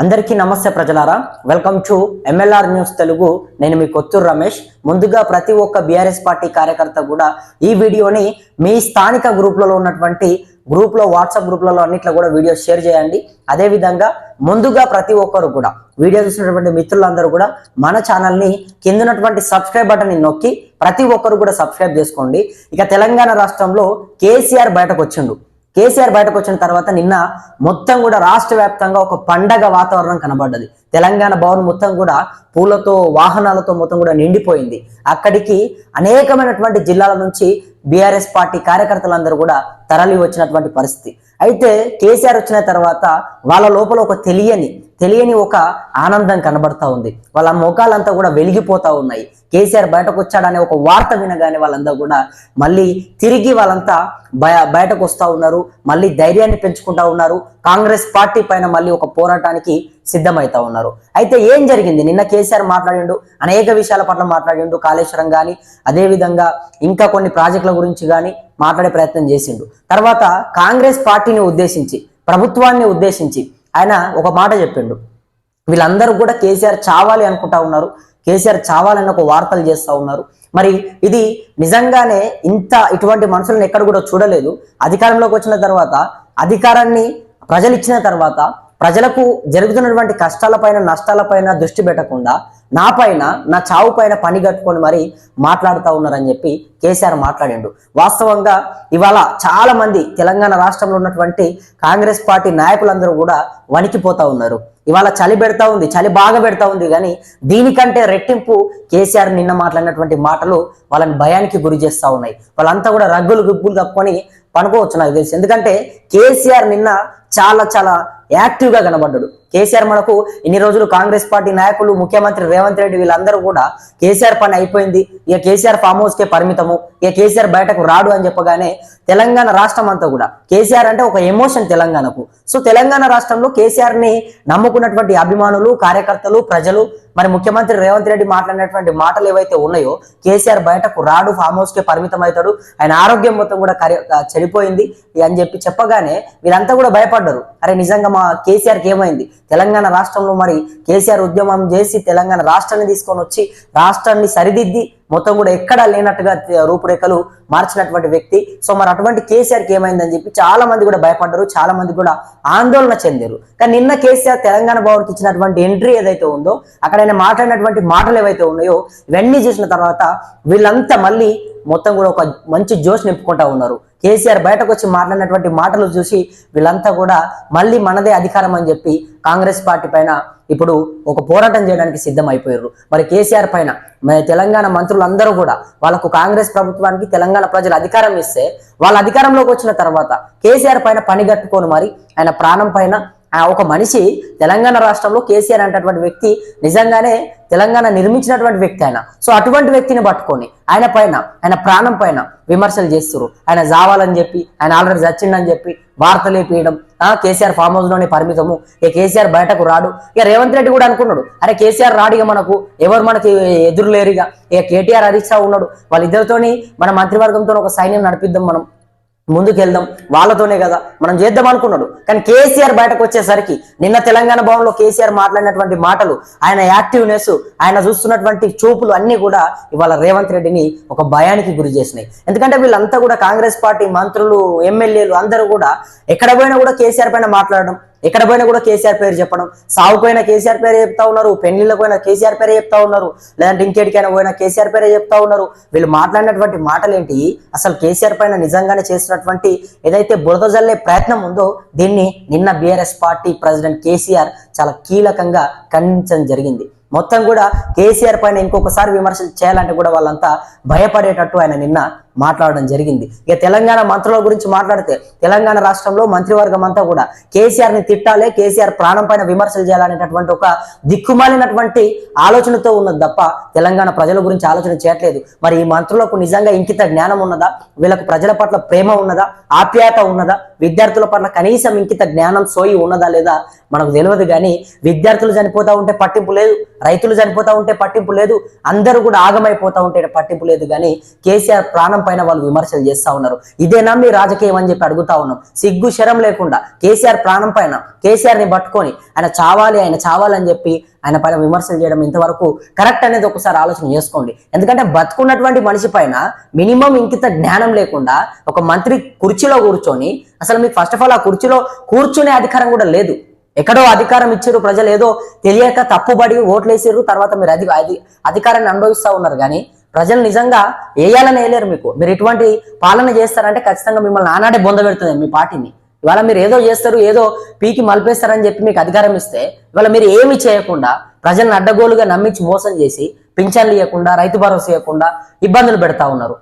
అందరికీ నమస్తే ప్రజలారా. Welcome to MLR news Telugu నేను మీ కొత్తూరు రమేష్. ముందుగా ప్రతి ఒక్క బీఆర్ఎస్ పార్టీ కార్యకర్త కూడా ఈ వీడియోని మీ స్థానిక గ్రూప్లలో ఉన్నటువంటి గ్రూప్లో వాట్సాప్ గ్రూప్లలో అన్నిట్లో కూడా వీడియో షేర్ చేయండి. అదేవిధంగా ముందుగా ప్రతి ఒక్కరు కూడా వీడియో చూసినటువంటి మిత్రులందరూ కూడా మన ఛానల్ని కింద ఉన్నటువంటి సబ్స్క్రైబ్ బటన్ నొక్కి ప్రతి ఒక్కరు కూడా సబ్స్క్రైబ్ చేసుకోండి. ఇక తెలంగాణ రాష్ట్రంలో కేసీఆర్ బయటకు వచ్చిండు. కేసీఆర్ బయటకు వచ్చిన తర్వాత నిన్న మొత్తం కూడా రాష్ట్ర వ్యాప్తంగా ఒక పండగ వాతావరణం కనబడ్డది. తెలంగాణ భవన్ మొత్తం కూడా పూలతో వాహనాలతో మొత్తం కూడా నిండిపోయింది. అక్కడికి అనేకమైనటువంటి జిల్లాల నుంచి బీఆర్ఎస్ పార్టీ కార్యకర్తలందరూ కూడా తరలి వచ్చినటువంటి పరిస్థితి. అయితే కేసీఆర్ వచ్చిన తర్వాత వాళ్ళ లోపల ఒక తెలియని తెలియని ఒక ఆనందం కనబడతా ఉంది. వాళ్ళ ముఖాలంతా కూడా వెలిగిపోతా ఉన్నాయి. కేసీఆర్ బయటకు వచ్చాడనే ఒక వార్త వినగానే వాళ్ళంతా కూడా మళ్ళీ తిరిగి వాళ్ళంతా బయ బయటకు వస్తూ ఉన్నారు. మళ్ళీ ధైర్యాన్ని పెంచుకుంటా ఉన్నారు. కాంగ్రెస్ పార్టీ పైన మళ్ళీ ఒక పోరాటానికి సిద్ధమవుతా ఉన్నారు. అయితే ఏం జరిగింది? నిన్న కేసీఆర్ మాట్లాడిండు అనేక విషయాల పట్ల మాట్లాడిండు కాళేశ్వరం కానీ అదేవిధంగా ఇంకా కొన్ని ప్రాజెక్టుల గురించి కానీ మాట్లాడే ప్రయత్నం చేసిండు. తర్వాత కాంగ్రెస్ పార్టీని ఉద్దేశించి ప్రభుత్వాన్ని ఉద్దేశించి ఆయన ఒక మాట చెప్పిండు. వీళ్ళందరూ కూడా కేసీఆర్ చావాలి అనుకుంటా ఉన్నారు. కేసీఆర్ చావాలని ఒక వార్తలు చేస్తూ ఉన్నారు. మరి ఇది నిజంగానే ఇంత ఇటువంటి మనుషులను ఎక్కడ కూడా చూడలేదు. అధికారంలోకి వచ్చిన తర్వాత అధికారాన్ని ప్రజలు ఇచ్చిన తర్వాత ప్రజలకు జరుగుతున్నటువంటి కష్టాలపైన నష్టాలపైన దృష్టి పెట్టకుండా నా పైన నా చావు పైన పని కట్టుకొని మరి మాట్లాడుతూ ఉన్నారని చెప్పి కేసీఆర్ మాట్లాడిండు. వాస్తవంగా ఇవాళ చాలా మంది తెలంగాణ రాష్ట్రంలో ఉన్నటువంటి కాంగ్రెస్ పార్టీ నాయకులందరూ కూడా వణికిపోతా ఉన్నారు. ఇవాళ చలి పెడతా ఉంది చలి బాగా పెడతా ఉంది కానీ దీనికంటే రెట్టింపు కేసీఆర్ నిన్న మాట్లాడినటువంటి మాటలు వాళ్ళని భయానికి గురి చేస్తా ఉన్నాయి. వాళ్ళంతా కూడా రగ్గులు గుబ్బులు కప్పుకొని పనుకోవచ్చు నాకు తెలుసు. ఎందుకంటే కేసీఆర్ నిన్న చాలా చాలా యాక్టివ్గా కనబడ్డాడు. కేసీఆర్ మనకు ఇన్ని రోజులు కాంగ్రెస్ పార్టీ నాయకులు ముఖ్యమంత్రి రేవంత్ రెడ్డి వీళ్ళందరూ కూడా కేసీఆర్ పని అయిపోయింది. ఇక కేసీఆర్ ఫామ్ హౌస్ కే పరిమితము. ఇక కేసీఆర్ బయటకు రాడు అని చెప్పగానే తెలంగాణ రాష్ట్రం అంతా కూడా కేసీఆర్ అంటే ఒక ఎమోషన్ తెలంగాణకు. సో తెలంగాణ రాష్ట్రంలో కేసీఆర్ని నమ్ముకున్నటువంటి అభిమానులు కార్యకర్తలు ప్రజలు మరి ముఖ్యమంత్రి రేవంత్ రెడ్డి మాట్లాడినటువంటి మాటలు ఏవైతే ఉన్నాయో కేసీఆర్ బయటకు రాడు ఫామ్ హౌస్ కే పరిమితం అవుతాడు ఆయన ఆరోగ్యం మొత్తం కూడా చెడిపోయింది అని చెప్పి చెప్పగానే వీరంతా కూడా భయపడ్డారు. అరే నిజంగా మా కేసీఆర్కి ఏమైంది? తెలంగాణ రాష్ట్రంలో మరి కేసీఆర్ ఉద్యమం చేసి తెలంగాణ రాష్ట్రాన్ని తీసుకొని వచ్చి రాష్ట్రాన్ని సరిదిద్ది మొత్తం కూడా ఎక్కడా లేనట్టుగా రూపురేఖలు మార్చినటువంటి వ్యక్తి. సో మరి అటువంటి కేసీఆర్కి ఏమైందని చెప్పి చాలా మంది కూడా భయపడ్డారు చాలా మంది కూడా ఆందోళన చెందారు. కానీ నిన్న కేసీఆర్ తెలంగాణ భవన్కి ఇచ్చినటువంటి ఎంట్రీ ఏదైతే ఉందో అక్కడ ఆయన మాట్లాడినటువంటి మాటలు ఏవైతే ఉన్నాయో ఇవన్నీ చూసిన తర్వాత వీళ్ళంతా మళ్ళీ మొత్తం కూడా ఒక మంచి జోష్ నింపుకుంటా ఉన్నారు. కేసీఆర్ బయటకు వచ్చి మాట్లాడినటువంటి మాటలు చూసి వీళ్ళంతా కూడా మళ్ళీ మనదే అధికారం అని చెప్పి కాంగ్రెస్ పార్టీ పైన ఇప్పుడు ఒక పోరాటం చేయడానికి సిద్ధం అయిపోయారు మరి కేసీఆర్ పైన మన తెలంగాణ మంత్రులందరూ కూడా వాళ్ళకు కాంగ్రెస్ ప్రభుత్వానికి తెలంగాణ ప్రజలు అధికారం ఇస్తే వాళ్ళ అధికారంలోకి వచ్చిన తర్వాత కేసీఆర్ పైన పని కట్టుకొని మరి ఆయన ప్రాణం పైన ఒక మనిషి తెలంగాణ రాష్ట్రంలో కేసీఆర్ అనేటటువంటి వ్యక్తి నిజంగానే తెలంగాణ నిర్మించినటువంటి వ్యక్తి ఆయన. సో అటువంటి వ్యక్తిని పట్టుకొని ఆయన పైన ఆయన ప్రాణం పైన విమర్శలు చేస్తారు ఆయన జావాలని చెప్పి ఆయన ఆల్రెడీ చచ్చిండని చెప్పి వార్తలు వేపియడం ఆ కేసీఆర్ ఫామ్ హౌస్లోనే పరిమితము ఇక కేసీఆర్ బయటకు రాడు. ఇక రేవంత్ రెడ్డి కూడా అనుకున్నాడు అరే కేసీఆర్ రాడు ఇక మనకు ఎవరు మనకి ఎదురు లేరు ఇక. ఇక కేటీఆర్ హరీష్ రావు ఉన్నాడు. వాళ్ళిద్దరితోని మన మంత్రివర్గంతో ఒక సైన్యం నడిపిద్దాం మనం. ముందుకెళ్దాం. వాళ్ళతోనే కదా. మనం చేద్దాం అనుకున్నాడు. కానీ కేసీఆర్ బయటకు వచ్చేసరికి నిన్న తెలంగాణ భవన్లో కేసీఆర్ మాట్లాడినటువంటి మాటలు ఆయన యాక్టివ్నెస్ ఆయన చూస్తున్నటువంటి చూపులు అన్ని కూడా ఇవాళ రేవంత్ రెడ్డిని ఒక భయానికి గురి చేసినాయి. ఎందుకంటే వీళ్ళంతా కూడా కాంగ్రెస్ పార్టీ మంత్రులు ఎమ్మెల్యేలు అందరూ కూడా ఎక్కడ పోయినా కూడా కేసీఆర్ పైన మాట్లాడడం ఎక్కడ పోయినా కూడా కేసీఆర్ పేరు చెప్పడం. సాగు కేసీఆర్ పేరే చెప్తా ఉన్నారు. పెళ్ళిళ్ళకు పోయినా కేసీఆర్ పేరే చెప్తా ఉన్నారు. లేదంటే ఇంకేటికైనా పోయినా కేసీఆర్ పేరే చెప్తా ఉన్నారు. వీళ్ళు మాట్లాడినటువంటి మాటలు ఏంటి అసలు కేసీఆర్ పైన నిజంగానే చేస్తున్నటువంటి ఏదైతే బురద జల్లే ప్రయత్నం ఉందో దీన్ని నిన్న బీఆర్ఎస్ పార్టీ ప్రెసిడెంట్ కేసీఆర్ చాలా కీలకంగా ఖండించడం జరిగింది. మొత్తం కూడా కేసీఆర్ పైన ఇంకొకసారి విమర్శలు చేయాలంటే కూడా వాళ్ళంతా భయపడేటట్టు ఆయన నిన్న మాట్లాడడం జరిగింది. ఇక తెలంగాణ మంత్రుల గురించి మాట్లాడితే తెలంగాణ రాష్ట్రంలో మంత్రివర్గం అంతా కూడా కేసీఆర్ని తిట్టాలే కేసీఆర్ ప్రాణం పైన విమర్శలు చేయాలనేటటువంటి ఒక దిక్కుమాలినటువంటి ఆలోచనతో ఉన్నది తప్ప తెలంగాణ ప్రజల గురించి ఆలోచన చేయట్లేదు. మరి ఈ మంత్రులకు నిజంగా ఇంకిత జ్ఞానం ఉన్నదా? వీళ్ళకు ప్రజల పట్ల ప్రేమ ఉన్నదా? ఆప్యాయత ఉన్నదా? విద్యార్థుల పట్ల కనీసం ఇంకిత జ్ఞానం సోయి ఉన్నదా లేదా మనకు తెలియదు కానీ విద్యార్థులు చనిపోతా ఉంటే పట్టింపు లేదు రైతులు చనిపోతా ఉంటే పట్టింపు లేదు అందరూ కూడా ఆగమైపోతా ఉంటే పట్టింపు లేదు కానీ కేసీఆర్ ప్రాణం ప్రాణం పైన వాళ్ళు విమర్శలు చేస్తా ఉన్నారు. ఇదేనా మీ రాజకీయం అని చెప్పి అడుగుతా ఉన్నాం. సిగ్గు శరం లేకుండా కేసీఆర్ ప్రాణం పైన కేసీఆర్ని పట్టుకొని ఆయన చావాలి ఆయన చావాలని చెప్పి ఆయన పైన విమర్శలు చేయడం ఇంతవరకు కరెక్ట్ అనేది ఒకసారి ఆలోచన చేసుకోండి. ఎందుకంటే బతుకున్నటువంటి మనిషి పైన మినిమం ఇంకిత జ్ఞానం లేకుండా ఒక మంత్రి కుర్చీలో కూర్చొని అసలు మీకు ఫస్ట్ ఆఫ్ ఆల్ ఆ కుర్చీలో కూర్చునే అధికారం కూడా లేదు. ఎక్కడో అధికారం ఇచ్చారు ప్రజలు ఏదో తెలియక తప్పుబడి ఓట్లేసారు తర్వాత మీరు అధి అధికారాన్ని అనుభవిస్తా ఉన్నారు. కానీ ప్రజలు నిజంగా వేయాలని వేయలేరు మీకు. మీరు ఇటువంటి పాలన చేస్తారంటే ఖచ్చితంగా మిమ్మల్ని ఆనాడే బొంద పెడుతుంది మీ పార్టీని. ఇవాళ మీరు ఏదో చేస్తారు ఏదో పీకి మలిపేస్తారని చెప్పి మీకు అధికారం ఇస్తే ఇవాళ మీరు ఏమి చేయకుండా ప్రజలను అడ్డగోలుగా నమ్మించి మోసం చేసి పింఛన్లు ఇవ్వకుండా రైతు భరోసా ఇవ్వకుండా ఇబ్బందులు పెడతా ఉన్నారు.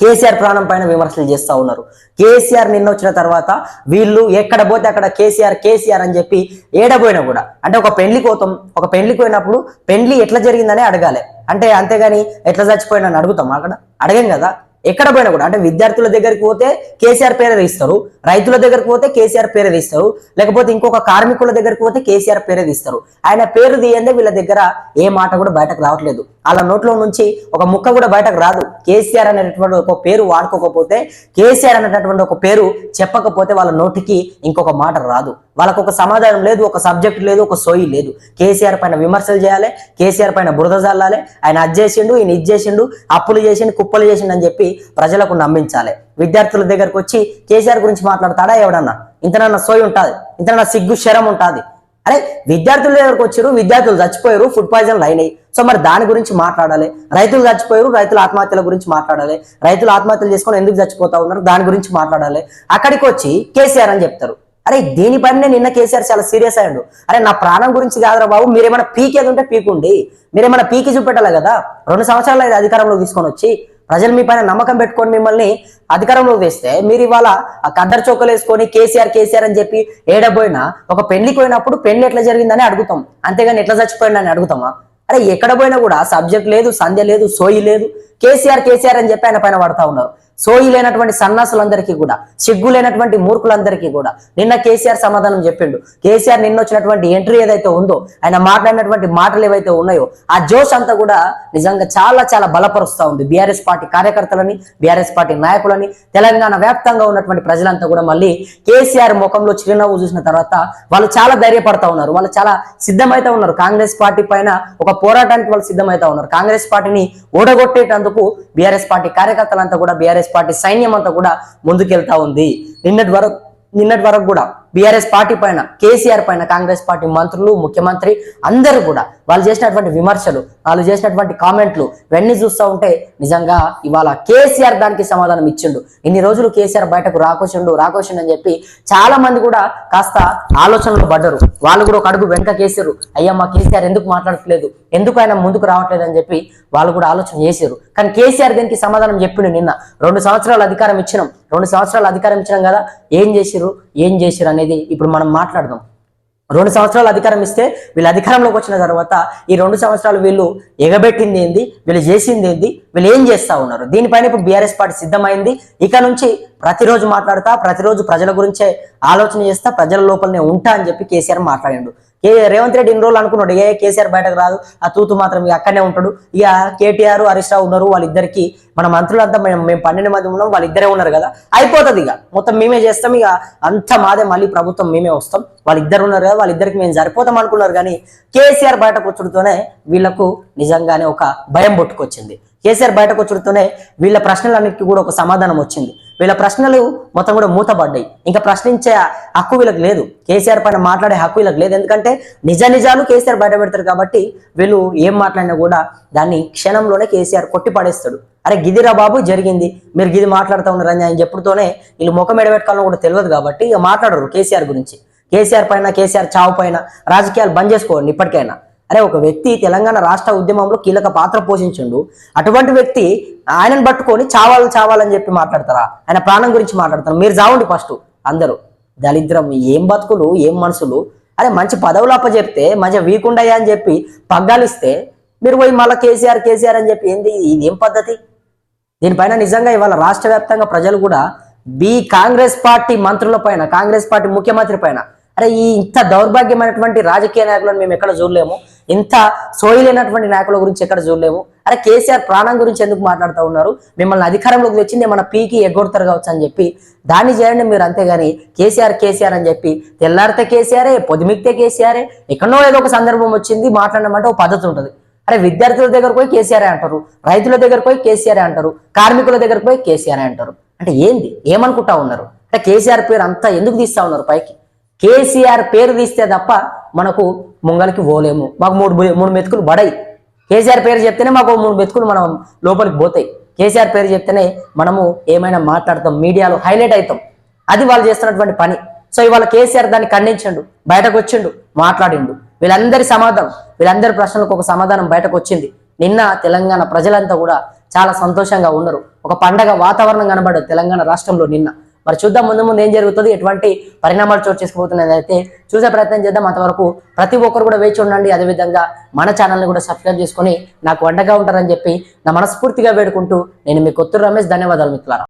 కేసీఆర్ ప్రాణం పైన విమర్శలు చేస్తా ఉన్నారు. కేసీఆర్ నిన్న వచ్చిన తర్వాత వీళ్ళు ఎక్కడ పోతే అక్కడ కేసీఆర్ కేసీఆర్ అని చెప్పి ఏడబోయినా కూడా. అంటే ఒక పెళ్ళి కోతం ఒక పెళ్ళికి పోయినప్పుడు పెళ్ళి ఎట్లా జరిగిందని అడగాలి. అంటే అంతేగాని ఎట్లా చచ్చిపోయినా అని అడుగుతాం అక్కడ? అడగం కదా. ఎక్కడ పోయినా కూడా అంటే విద్యార్థుల దగ్గరికి పోతే కేసీఆర్ పేరే తీస్తారు రైతుల దగ్గరికి పోతే కేసీఆర్ పేరే తీస్తారు లేకపోతే ఇంకొక కార్మికుల దగ్గరికి పోతే కేసీఆర్ పేరే తీస్తారు. ఆయన పేరు తీయందే వీళ్ళ దగ్గర ఏ మాట కూడా బయటకు రావట్లేదు. వాళ్ళ నోట్లో నుంచి ఒక ముక్క కూడా బయటకు రాదు. కేసీఆర్ అనేటటువంటి ఒక పేరు వాడుకోకపోతే కేసీఆర్ అనేటటువంటి ఒక పేరు చెప్పకపోతే వాళ్ళ నోటికి ఇంకొక మాట రాదు. వాళ్ళకు ఒక సమాధానం లేదు ఒక సబ్జెక్ట్ లేదు ఒక సోయి లేదు. కేసీఆర్ పైన విమర్శలు చేయాలి కేసీఆర్ పైన బురద చల్లాలి ఆయన అది చేసిండు ఈయన ఇది చేసిండు అప్పులు చేసిండు కుప్పలు చేసిండు అని చెప్పి ప్రజలకు నమ్మించాలి. విద్యార్థుల దగ్గరకు వచ్చి కేసీఆర్ గురించి మాట్లాడతాడా ఎవడన్నా? ఇంతనన్నా సోయి ఉంటుంది ఇంతనన్నా సిగ్గు శరం ఉంటుంది. అరే విద్యార్థుల దగ్గరకు వచ్చారు విద్యార్థులు చచ్చిపోయారు ఫుడ్ పాయిజన్లు అయినాయి. సో మరి దాని గురించి మాట్లాడాలి. రైతులు చచ్చిపోయారు రైతుల ఆత్మహత్యల గురించి మాట్లాడాలి. రైతులు ఆత్మహత్యలు చేసుకొని ఎందుకు చచ్చిపోతా ఉన్నారు? దాని గురించి మాట్లాడాలి. అక్కడికి వచ్చి కేసీఆర్ అని చెప్తారు. అరే దీనిపైన నిన్న కేసీఆర్ చాలా సీరియస్ అయ్యాడు. అరే నా ప్రాణం గురించి కాదురా బాబు మీరేమైనా పీకేది ఉంటే పీకుండి. మీరేమైనా పీకి చూపెట్టాలి కదా? రెండు సంవత్సరాలు అయితే అధికారంలోకి తీసుకొని వచ్చి. ప్రజలు మీ పైన నమ్మకం పెట్టుకొని మిమ్మల్ని అధికారంలోకి తెస్తే మీరు ఇవాళ ఆ కద్దరు చొక్కలు వేసుకొని కేసీఆర్ కేసీఆర్ అని చెప్పి ఏడబోయినా ఒక పెళ్ళికి పోయినప్పుడు పెళ్ళి ఎట్లా జరిగిందని అడుగుతాం. అంతేగాని ఎట్లా చచ్చిపోయినా అని అడుగుతామా? అరే ఎక్కడ పోయినా కూడా సబ్జెక్ట్ లేదు సంధ్య లేదు సోయి లేదు. కేసీఆర్ కేసీఆర్ అని చెప్పి ఆయన పైన పడతా ఉన్నారు. సోయి లేనటువంటి సన్నాసులందరికీ కూడా సిగ్గు లేనటువంటి మూర్ఖులందరికీ కూడా నిన్న కేసీఆర్ సమాధానం చెప్పిండు. కేసీఆర్ నిన్న వచ్చినటువంటి ఎంట్రీ ఏదైతే ఉందో ఆయన మాట్లాడినటువంటి మాటలు ఏవైతే ఉన్నాయో ఆ జోష్ అంతా కూడా నిజంగా చాలా చాలా బలపరుస్తూ ఉంది. బీఆర్ఎస్ పార్టీ కార్యకర్తలని బీఆర్ఎస్ పార్టీ నాయకులని తెలంగాణ వ్యాప్తంగా ఉన్నటువంటి ప్రజలంతా కూడా మళ్ళీ కేసీఆర్ ముఖంలో చిరునవ్వు చూసిన తర్వాత వాళ్ళు చాలా ధైర్యపడతా ఉన్నారు. వాళ్ళు చాలా సిద్ధమైతే ఉన్నారు. కాంగ్రెస్ పార్టీ పైన ఒక పోరాటానికి వాళ్ళు సిద్ధమైతా ఉన్నారు. కాంగ్రెస్ పార్టీని ఓడగొట్టేటందుకు బీఆర్ఎస్ పార్టీ కార్యకర్తలంతా కూడా బీఆర్ఎస్ పార్టీ సైన్యం అంతా కూడా ముందుకెళ్తా ఉంది. నిన్నటి వరకు నిన్నటి వరకు కూడా బీఆర్ఎస్ పార్టీ పైన కేసీఆర్ పైన కాంగ్రెస్ పార్టీ మంత్రులు ముఖ్యమంత్రి అందరూ కూడా వాళ్ళు చేసినటువంటి విమర్శలు వాళ్ళు చేసినటువంటి కామెంట్లు ఇవన్నీ చూస్తూ ఉంటే నిజంగా ఇవాళ కేసీఆర్ దానికి సమాధానం ఇచ్చిండు. ఇన్ని రోజులు కేసీఆర్ బయటకు రాకోచిండు రాకోచిండు అని చెప్పి చాలా మంది కూడా కాస్త ఆలోచనలు పడ్డరు. వాళ్ళు కూడా ఒక అడుగు వెనక కేసారు అయ్యా మా కేసీఆర్ ఎందుకు మాట్లాడట్లేదు? ఎందుకు ఆయన ముందుకు రావట్లేదు అని చెప్పి వాళ్ళు కూడా ఆలోచన చేశారు కానీ కేసీఆర్ దీనికి సమాధానం చెప్పిండు నిన్న. రెండు సంవత్సరాలు అధికారం ఇచ్చినాం. రెండు సంవత్సరాలు అధికారం ఇచ్చినాం కదా. ఏం చేసిరు ఏం చేసిరు అనేది ఇప్పుడు మనం మాట్లాడదాం. రెండు సంవత్సరాలు అధికారం ఇస్తే వీళ్ళు అధికారంలోకి వచ్చిన తర్వాత ఈ రెండు సంవత్సరాలు వీళ్ళు ఎగబెట్టింది ఏంది? వీళ్ళు చేసింది ఏంది? వీళ్ళు ఏం చేస్తా ఉన్నారు? దీనిపైన ఇప్పుడు బీఆర్ఎస్ పార్టీ సిద్ధమైంది. ఇక నుంచి ప్రతిరోజు మాట్లాడతా ప్రతిరోజు ప్రజల గురించే ఆలోచన చేస్తా ప్రజల లోపలనే ఉంటా అని చెప్పి కేసీఆర్ మాట్లాడిండు. కే రేవంత్ రెడ్డి ఇన్ని రోజులు అనుకున్నాడు ఏ కేసీఆర్ బయటకు రాదు ఆ తూతు మాత్రం ఇక అక్కడనే ఉంటాడు. ఇక కేటీఆర్ హరీష్ రావు ఉన్నారు వాళ్ళిద్దరికి మన మంత్రులంతా మేము మేము పన్నెండు మంది ఉన్నాం వాళ్ళిద్దరే ఉన్నారు కదా అయిపోతుంది ఇక. మొత్తం మేమే చేస్తాం ఇక అంత మాదే మళ్ళీ ప్రభుత్వం మేమే వస్తాం. వాళ్ళిద్దరు ఉన్నారు కదా వాళ్ళిద్దరికి మేము సరిపోతాం అనుకున్నారు కానీ కేసీఆర్ బయటకు వచ్చుడుతోనే వీళ్ళకు నిజంగానే ఒక భయం పుట్టుకొచ్చింది. కేసీఆర్ బయటకు వచ్చుడుతోనే వీళ్ళ ప్రశ్నలన్నిటికీ కూడా ఒక సమాధానం వచ్చింది. వీళ్ళ ప్రశ్నలు మొత్తం కూడా మూతపడ్డాయి. ఇంకా ప్రశ్నించే హక్కు వీళ్ళకి లేదు. కేసీఆర్ పైన మాట్లాడే హక్కు వీళ్ళకి లేదు. ఎందుకంటే నిజ నిజాలు కేసీఆర్ బయట పెడతారు కాబట్టి వీళ్ళు ఏం మాట్లాడినా కూడా దాన్ని క్షణంలోనే కేసీఆర్ కొట్టి పడేస్తాడు. అరే గిదిరా బాబు జరిగింది. మీరు గిది మాట్లాడుతూ ఉన్నారు అని ఆయన చెప్పుడుతోనే వీళ్ళు ముఖం ఎడబెట్టుకోవాలని కూడా తెలియదు కాబట్టి ఇక మాట్లాడరు కేసీఆర్ గురించి. కేసీఆర్ పైన కేసీఆర్ చావు పైన రాజకీయాలు బంద్ చేసుకోండి ఇప్పటికైనా. అరే ఒక వ్యక్తి తెలంగాణ రాష్ట్ర ఉద్యమంలో కీలక పాత్ర పోషించిండు. అటువంటి వ్యక్తి ఆయనను పట్టుకొని చావాలి చావాలని చెప్పి మాట్లాడతారా? ఆయన ప్రాణం గురించి మాట్లాడతారు? మీరు చావండి ఫస్ట్. అందరూ. దళిద్రం ఏం బతుకులు ఏం మనుషులు అరే మంచి పదవులు అప్పచెప్తే మంచి వీకుండయ్యా అని చెప్పి పగ్గాలిస్తే మీరు పోయి మళ్ళీ కేసీఆర్ కేసీఆర్ అని చెప్పి ఏంది? ఇది ఏం పద్ధతి? దీనిపైన నిజంగా ఇవాళ రాష్ట్ర వ్యాప్తంగా ప్రజలు కూడా బి కాంగ్రెస్ పార్టీ మంత్రుల పైన కాంగ్రెస్ పార్టీ ముఖ్యమంత్రి పైన అరే ఈ ఇంత దౌర్భాగ్యమైనటువంటి రాజకీయ నాయకులను మేము ఎక్కడ చూడలేము? ఇంత సోయిలైనటువంటి నాయకుల గురించి ఎక్కడ చూడలేము? అరే కేసీఆర్ ప్రాణం గురించి ఎందుకు మాట్లాడుతూ ఉన్నారు? మిమ్మల్ని అధికారంలోకి వచ్చింది మన పీకి ఎగ్గొడతారు కావచ్చు అని చెప్పి దాన్ని చేయండి మీరు అంతేగాని కేసీఆర్ కేసీఆర్ అని చెప్పి తెల్లారితే కేసీఆరే పొదిమిక్తే కేసీఆరే ఎక్కడో ఏదో ఒక సందర్భం వచ్చింది మాట్లాడమంటే ఒక పద్ధతి ఉంటుంది. అరే విద్యార్థుల దగ్గర పోయి కేసీఆర్ అంటారు రైతుల దగ్గర పోయి కేసీఆర్ అంటారు కార్మికుల దగ్గర పోయి కేసీఆర్ అంటారు. అంటే ఏంది? ఏమనుకుంటా ఉన్నారు? అంటే కేసీఆర్ పేరు అంతా ఎందుకు తీస్తా ఉన్నారు పైకి? కేసీఆర్ పేరు తీస్తే తప్ప మనకు ముంగలికి పోలేము. మాకు మూడు మూడు మెతుకులు పడాయి. కేసీఆర్ పేరు చెప్తేనే మాకు మూడు మెతుకులు మనం లోపలికి పోతాయి. కేసీఆర్ పేరు చెప్తేనే మనము ఏమైనా మాట్లాడతాం మీడియాలో హైలైట్ అవుతాం అది వాళ్ళు చేస్తున్నటువంటి పని. సో ఇవాళ కేసీఆర్ దాన్ని ఖండించండు బయటకు వచ్చిండు మాట్లాడిండు. వీళ్ళందరి సమాధానం వీళ్ళందరి ప్రశ్నలకు ఒక సమాధానం బయటకు వచ్చింది నిన్న తెలంగాణ ప్రజలంతా కూడా చాలా సంతోషంగా ఉన్నారు. ఒక పండగ వాతావరణం కనబడదు తెలంగాణ రాష్ట్రంలో నిన్న. మరి చూద్దాం ముందు ముందు ఏం జరుగుతుంది ఎటువంటి పరిణామాలు చోటు చేసుకోబోతున్నది అయితే చూసే ప్రయత్నం చేద్దాం. అంతవరకు ప్రతి ఒక్కరు కూడా వేచి ఉండండి. అదేవిధంగా మన ఛానల్ని కూడా సబ్స్క్రైబ్ చేసుకొని నాకు వండగా ఉంటారని చెప్పి నా మనస్ఫూర్తిగా వేడుకుంటూ నేను మీ కొత్తూరు రమేష్. ధన్యవాదాలు మిత్రులారా.